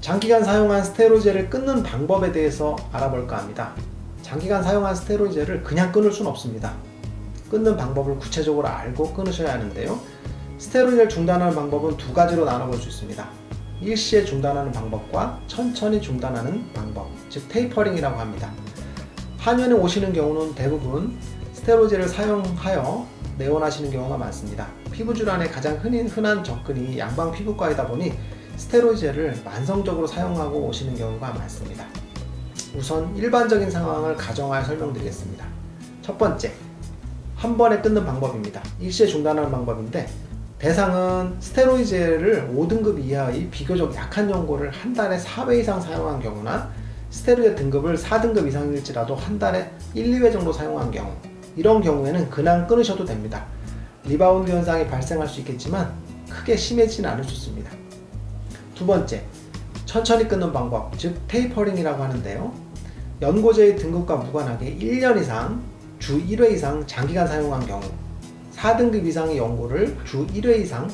장기간 사용한 스테로이드를 끊는 방법에 대해서 알아볼까 합니다. 장기간 사용한 스테로이드를 그냥 끊을 수는 없습니다. 끊는 방법을 구체적으로 알고 끊으셔야 하는데요. 스테로이드를 중단하는 방법은 두 가지로 나눠볼 수 있습니다. 일시에 중단하는 방법과 천천히 중단하는 방법, 즉 테이퍼링이라고 합니다. 한의원에 오시는 경우는 대부분 스테로이드를 사용하여 내원하시는 경우가 많습니다. 피부 질환의 가장 흔한 접근이 양방 피부과이다 보니 스테로이드를 만성적으로 사용하고 오시는 경우가 많습니다. 우선 일반적인 상황을 가정하여 설명드리겠습니다. 첫 번째, 한 번에 끊는 방법입니다. 일시에 중단하는 방법인데 대상은 스테로이드를 5등급 이하의 비교적 약한 연고를 한 달에 4회 이상 사용한 경우나 스테로이드 등급을 4등급 이상일지라도 한 달에 1, 2회 정도 사용한 경우 이런 경우에는 그냥 끊으셔도 됩니다. 리바운드 현상이 발생할 수 있겠지만 크게 심해지는 않을 수 있습니다. 두 번째, 천천히 끊는 방법, 즉 테이퍼링이라고 하는데요. 연고제의 등급과 무관하게 1년 이상 주 1회 이상 장기간 사용한 경우 4등급 이상의 연고를 주 1회 이상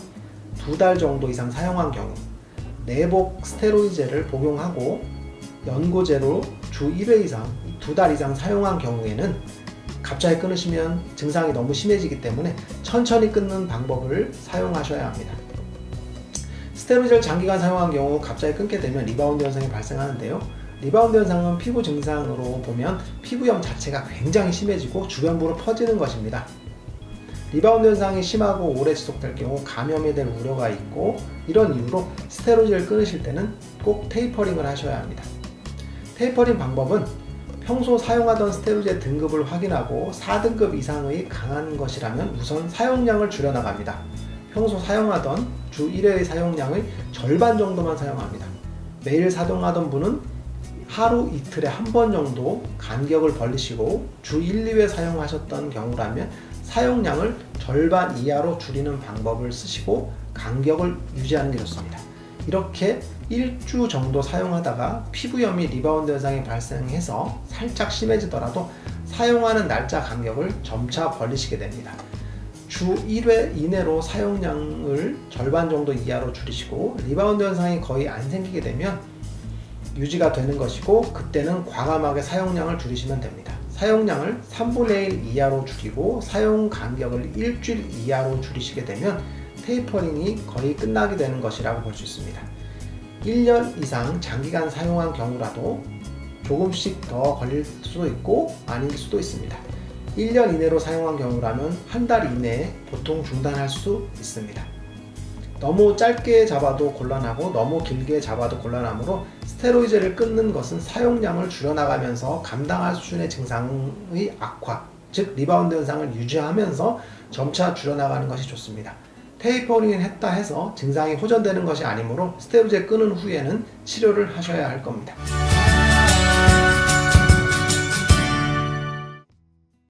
두 달 정도 이상 사용한 경우 내복 스테로이드제를 복용하고 연고제로 주 1회 이상 두 달 이상 사용한 경우에는 갑자기 끊으시면 증상이 너무 심해지기 때문에 천천히 끊는 방법을 사용하셔야 합니다. 스테로이드를 장기간 사용한 경우 갑자기 끊게 되면 리바운드 현상이 발생하는데요. 리바운드 현상은 피부 증상으로 보면 피부염 자체가 굉장히 심해지고 주변부로 퍼지는 것입니다. 리바운드 현상이 심하고 오래 지속될 경우 감염이 될 우려가 있고 이런 이유로 스테로이드를 끊으실 때는 꼭 테이퍼링을 하셔야 합니다. 테이퍼링 방법은 평소 사용하던 스테로이드 등급을 확인하고 4등급 이상의 강한 것이라면 우선 사용량을 줄여나갑니다. 평소 사용하던 주 1회의 사용량의 절반 정도만 사용합니다. 매일 사용하던 분은 하루 이틀에 한 번 정도 간격을 벌리시고 주 1, 2회 사용하셨던 경우라면 사용량을 절반 이하로 줄이는 방법을 쓰시고 간격을 유지하는 게 좋습니다. 이렇게 일주 정도 사용하다가 피부염이 리바운드 현상이 발생해서 살짝 심해지더라도 사용하는 날짜 간격을 점차 벌리시게 됩니다. 주 1회 이내로 사용량을 절반 정도 이하로 줄이시고 리바운드 현상이 거의 안 생기게 되면 유지가 되는 것이고 그때는 과감하게 사용량을 줄이시면 됩니다. 사용량을 3분의 1 이하로 줄이고 사용 간격을 일주일 이하로 줄이시게 되면 테이퍼링이 거의 끝나게 되는 것이라고 볼 수 있습니다. 1년 이상 장기간 사용한 경우라도 조금씩 더 걸릴 수도 있고 아닐 수도 있습니다. 1년 이내로 사용한 경우라면 한 달 이내에 보통 중단할 수 있습니다. 너무 짧게 잡아도 곤란하고 너무 길게 잡아도 곤란하므로 스테로이드를 끊는 것은 사용량을 줄여나가면서 감당할 수준의 증상의 악화, 즉 리바운드 현상을 유지하면서 점차 줄여나가는 것이 좋습니다. 테이퍼링을 했다 해서 증상이 호전되는 것이 아니므로 스테로이드 끊은 후에는 치료를 하셔야 할 겁니다.